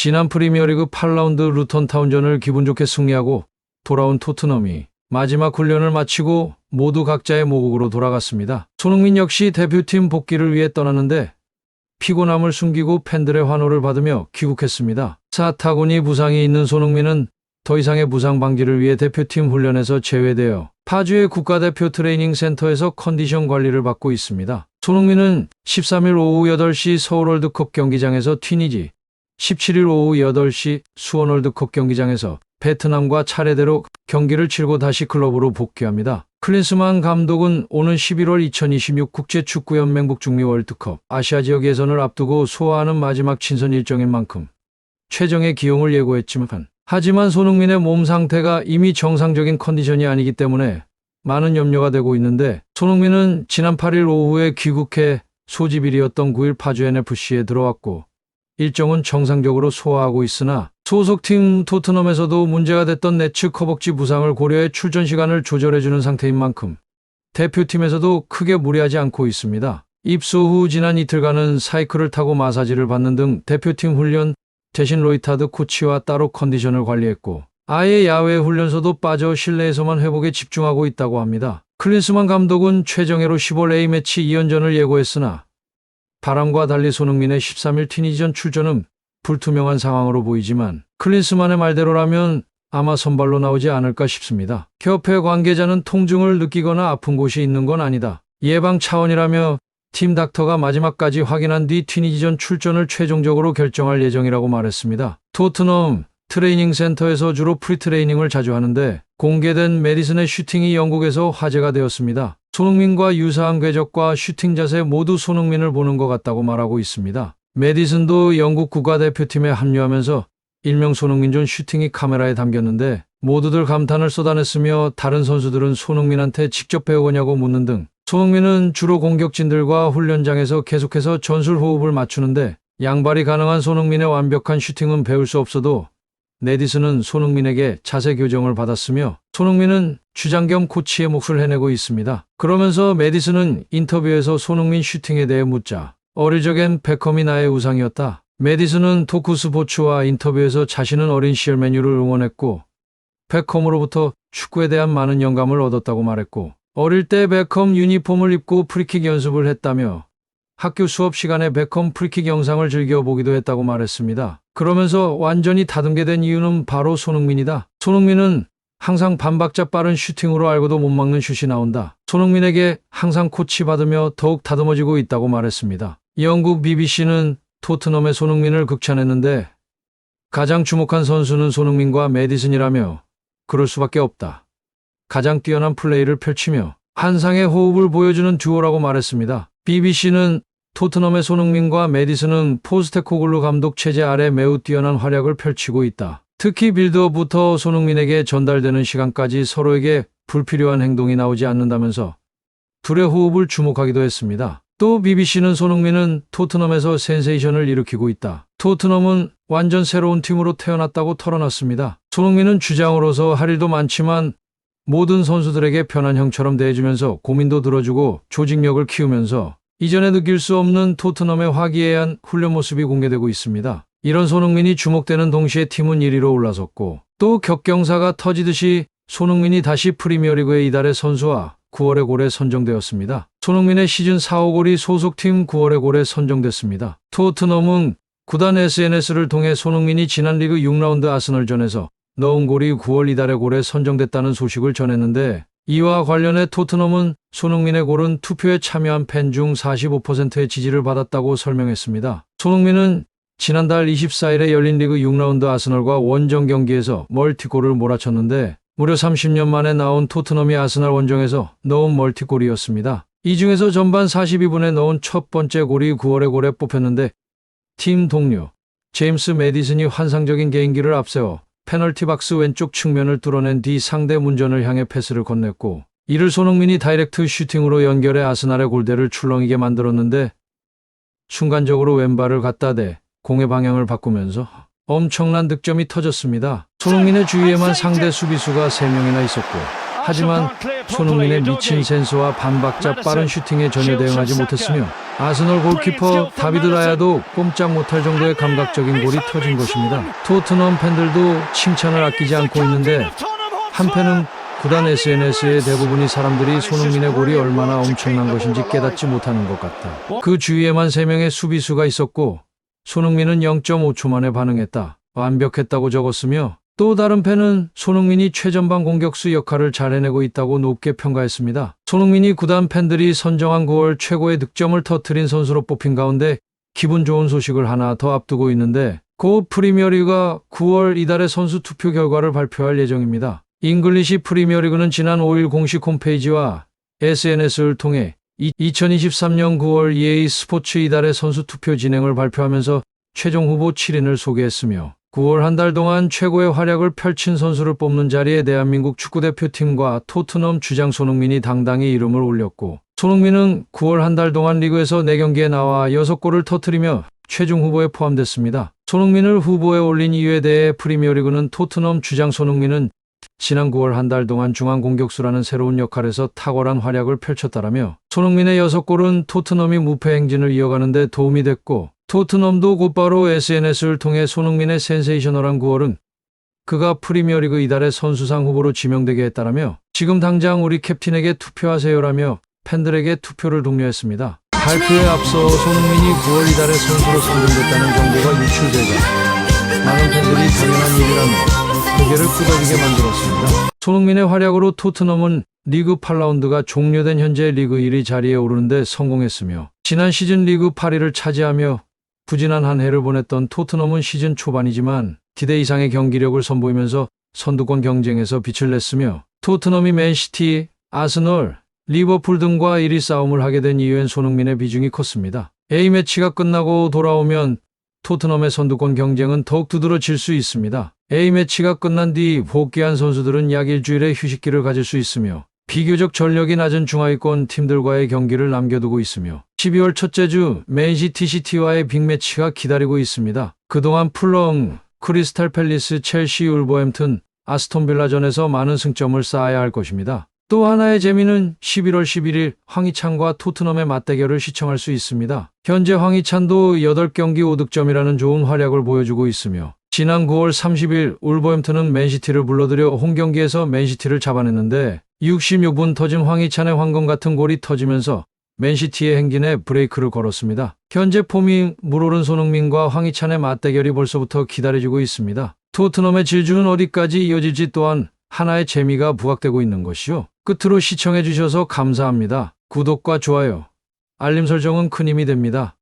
지난 프리미어리그 8라운드 루턴타운전을 기분 좋게 승리하고 돌아온 토트넘이 마지막 훈련을 마치고 모두 각자의 모국으로 돌아갔습니다. 손흥민 역시 대표팀 복귀를 위해 떠났는데 피곤함을 숨기고 팬들의 환호를 받으며 귀국했습니다. 사타구니 부상이 있는 손흥민은 더 이상의 부상 방지를 위해 대표팀 훈련에서 제외되어 파주의 국가대표 트레이닝 센터에서 컨디션 관리를 받고 있습니다. 손흥민은 13일 오후 8시 서울 월드컵 경기장에서 튀니지, 17일 오후 8시 수원 월드컵 경기장에서 베트남과 차례대로 경기를 치르고 다시 클럽으로 복귀합니다. 클린스만 감독은 오는 11월 2026 국제축구연맹 북중미 월드컵 아시아 지역 예선을 앞두고 소화하는 마지막 친선 일정인 만큼 최정의 기용을 예고했지만 하지만 손흥민의 몸 상태가 이미 정상적인 컨디션이 아니기 때문에 많은 염려가 되고 있는데 손흥민은 지난 8일 오후에 귀국해 소집일이었던 9일 파주 NFC에 들어왔고 일정은 정상적으로 소화하고 있으나 소속팀 토트넘에서도 문제가 됐던 내측 허벅지 부상을 고려해 출전 시간을 조절해주는 상태인 만큼 대표팀에서도 크게 무리하지 않고 있습니다. 입소 후 지난 이틀간은 사이클을 타고 마사지를 받는 등 대표팀 훈련 대신 로이타드 코치와 따로 컨디션을 관리했고 아예 야외 훈련소도 빠져 실내에서만 회복에 집중하고 있다고 합니다. 클린스만 감독은 최정예로 10월 A매치 2연전을 예고했으나 바람과 달리 손흥민의 13일 튀니전 출전은 불투명한 상황으로 보이지만 클린스만의 말대로라면 아마 선발로 나오지 않을까 싶습니다. 협회 관계자는 통증을 느끼거나 아픈 곳이 있는 건 아니다. 예방 차원이라며 팀 닥터가 마지막까지 확인한 뒤 튀니지전 출전을 최종적으로 결정할 예정이라고 말했습니다. 토트넘 트레이닝 센터에서 주로 프리트레이닝을 자주 하는데 공개된 메디슨의 슈팅이 영국에서 화제가 되었습니다. 손흥민과 유사한 궤적과 슈팅 자세 모두 손흥민을 보는 것 같다고 말하고 있습니다. 메디슨도 영국 국가대표팀에 합류하면서 일명 손흥민존 슈팅이 카메라에 담겼는데 모두들 감탄을 쏟아냈으며 다른 선수들은 손흥민한테 직접 배우거냐고 묻는 등 손흥민은 주로 공격진들과 훈련장에서 계속해서 전술 호흡을 맞추는데 양발이 가능한 손흥민의 완벽한 슈팅은 배울 수 없어도 네디슨은 손흥민에게 자세 교정을 받았으며 손흥민은 주장 겸 코치의 몫을 해내고 있습니다. 그러면서 메디슨은 인터뷰에서 손흥민 슈팅에 대해 묻자 어릴 적엔 베컴이 나의 우상이었다. 메디슨은 토크 스포츠와 인터뷰에서 자신은 어린 시절 메뉴를 응원했고 베컴으로부터 축구에 대한 많은 영감을 얻었다고 말했고 어릴 때 베컴 유니폼을 입고 프리킥 연습을 했다며 학교 수업 시간에 베컴 프리킥 영상을 즐겨보기도 했다고 말했습니다. 그러면서 완전히 다듬게 된 이유는 바로 손흥민이다. 손흥민은 항상 반박자 빠른 슈팅으로 알고도 못 막는 슛이 나온다. 손흥민에게 항상 코치 받으며 더욱 다듬어지고 있다고 말했습니다. 영국 BBC는 토트넘의 손흥민을 극찬했는데 가장 주목한 선수는 손흥민과 메디슨이라며 그럴 수밖에 없다. 가장 뛰어난 플레이를 펼치며 한상의 호흡을 보여주는 듀오라고 말했습니다. BBC는 토트넘의 손흥민과 메디슨은 포스테코글루 감독 체제 아래 매우 뛰어난 활약을 펼치고 있다. 특히 빌드업부터 손흥민에게 전달되는 시간까지 서로에게 불필요한 행동이 나오지 않는다면서 둘의 호흡을 주목하기도 했습니다. 또 BBC는 손흥민은 토트넘에서 센세이션을 일으키고 있다. 토트넘은 완전 새로운 팀으로 태어났다고 털어놨습니다. 손흥민은 주장으로서 할 일도 많지만 모든 선수들에게 편한 형처럼 대해주면서 고민도 들어주고 조직력을 키우면서 이전에 느낄 수 없는 토트넘의 화기애애한 훈련 모습이 공개되고 있습니다. 이런 손흥민이 주목되는 동시에 팀은 1위로 올라섰고 또 격경사가 터지듯이 손흥민이 다시 프리미어리그에 이달의 선수와 9월의 골에 선정되었습니다. 손흥민의 시즌 4, 5골이 소속팀 9월의 골에 선정됐습니다. 토트넘은 구단 SNS를 통해 손흥민이 지난 리그 6라운드 아스널전에서 넣은 골이 9월 이달의 골에 선정됐다는 소식을 전했는데 이와 관련해 토트넘은 손흥민의 골은 투표에 참여한 팬 중 45%의 지지를 받았다고 설명했습니다. 손흥민은 지난달 24일에 열린 리그 6라운드 아스널과 원정 경기에서 멀티골을 몰아쳤는데 무려 30년 만에 나온 토트넘이 아스날 원정에서 넣은 멀티골이었습니다. 이 중에서 전반 42분에 넣은 첫 번째 골이 9월의 골에 뽑혔는데 팀 동료 제임스 메디슨이 환상적인 개인기를 앞세워 페널티 박스 왼쪽 측면을 뚫어낸 뒤 상대 문전을 향해 패스를 건넸고 이를 손흥민이 다이렉트 슈팅으로 연결해 아스날의 골대를 출렁이게 만들었는데 순간적으로 왼발을 갖다 대 공의 방향을 바꾸면서 엄청난 득점이 터졌습니다. 손흥민의 주위에만 상대 수비수가 3명이나 있었고 하지만 손흥민의 미친 센스와 반박자 빠른 슈팅에 전혀 대응하지 못했으며 아스널 골키퍼 다비드 라야도 꼼짝 못할 정도의 감각적인 골이 터진 것입니다. 토트넘 팬들도 칭찬을 아끼지 않고 있는데 한편은 구단 SNS의 대부분이 사람들이 손흥민의 골이 얼마나 엄청난 것인지 깨닫지 못하는 것 같다. 그 주위에만 3명의 수비수가 있었고 손흥민은 0.5초 만에 반응했다. 완벽했다고 적었으며 또 다른 팬은 손흥민이 최전방 공격수 역할을 잘 해내고 있다고 높게 평가했습니다. 손흥민이 구단 팬들이 선정한 9월 최고의 득점을 터트린 선수로 뽑힌 가운데 기분 좋은 소식을 하나 더 앞두고 있는데 고 프리미어리가 9월 이달의 선수 투표 결과를 발표할 예정입니다. 잉글리시 프리미어리그는 지난 5일 공식 홈페이지와 SNS를 통해 2023년 9월 EA 스포츠 이달의 선수 투표 진행을 발표하면서 최종 후보 7인을 소개했으며 9월 한 달 동안 최고의 활약을 펼친 선수를 뽑는 자리에 대한민국 축구대표팀과 토트넘 주장 손흥민이 당당히 이름을 올렸고 손흥민은 9월 한 달 동안 리그에서 4경기에 나와 6골을 터뜨리며 최종 후보에 포함됐습니다. 손흥민을 후보에 올린 이유에 대해 프리미어리그는 토트넘 주장 손흥민은 지난 9월 한 달 동안 중앙 공격수라는 새로운 역할에서 탁월한 활약을 펼쳤다라며 손흥민의 6골은 토트넘이 무패 행진을 이어가는 데 도움이 됐고 토트넘도 곧바로 SNS를 통해 손흥민의 센세이셔널한 9월은 그가 프리미어리그 이달의 선수상 후보로 지명되게 했다라며 지금 당장 우리 캡틴에게 투표하세요라며 팬들에게 투표를 독려했습니다. 발표에 앞서 손흥민이 9월 이달의 선수로 선정됐다는 정보가 유출되자 많은 팬들이 당연한 일이라며 고개를 끄덕이게 만들었습니다. 손흥민의 활약으로 토트넘은 리그 8라운드가 종료된 현재 리그 1위 자리에 오르는데 성공했으며 지난 시즌 리그 8위를 차지하며 부진한 한 해를 보냈던 토트넘은 시즌 초반이지만 기대 이상의 경기력을 선보이면서 선두권 경쟁에서 빛을 냈으며 토트넘이 맨시티, 아스널, 리버풀 등과 1위 싸움을 하게 된 이유엔 손흥민의 비중이 컸습니다. A매치가 끝나고 돌아오면 토트넘의 선두권 경쟁은 더욱 두드러질 수 있습니다. A매치가 끝난 뒤 복귀한 선수들은 약 일주일의 휴식기를 가질 수 있으며 비교적 전력이 낮은 중하위권 팀들과의 경기를 남겨두고 있으며 12월 첫째 주 맨시티 시티와의 빅매치가 기다리고 있습니다. 그동안 풀렁, 크리스탈 팰리스, 첼시, 울버햄튼, 아스톤빌라전에서 많은 승점을 쌓아야 할 것입니다. 또 하나의 재미는 11월 11일 황희찬과 토트넘의 맞대결을 시청할 수 있습니다. 현재 황희찬도 8경기 5득점이라는 좋은 활약을 보여주고 있으며 지난 9월 30일 울버햄튼은 맨시티를 불러들여 홈경기에서 맨시티를 잡아냈는데 66분 터진 황희찬의 황금 같은 골이 터지면서 맨시티의 행진에 브레이크를 걸었습니다. 현재 폼이 물오른 손흥민과 황희찬의 맞대결이 벌써부터 기다려지고 있습니다. 토트넘의 질주는 어디까지 이어질지 또한 하나의 재미가 부각되고 있는 것이요. 끝으로 시청해 주셔서 감사합니다. 구독과 좋아요, 알림 설정은 큰 힘이 됩니다.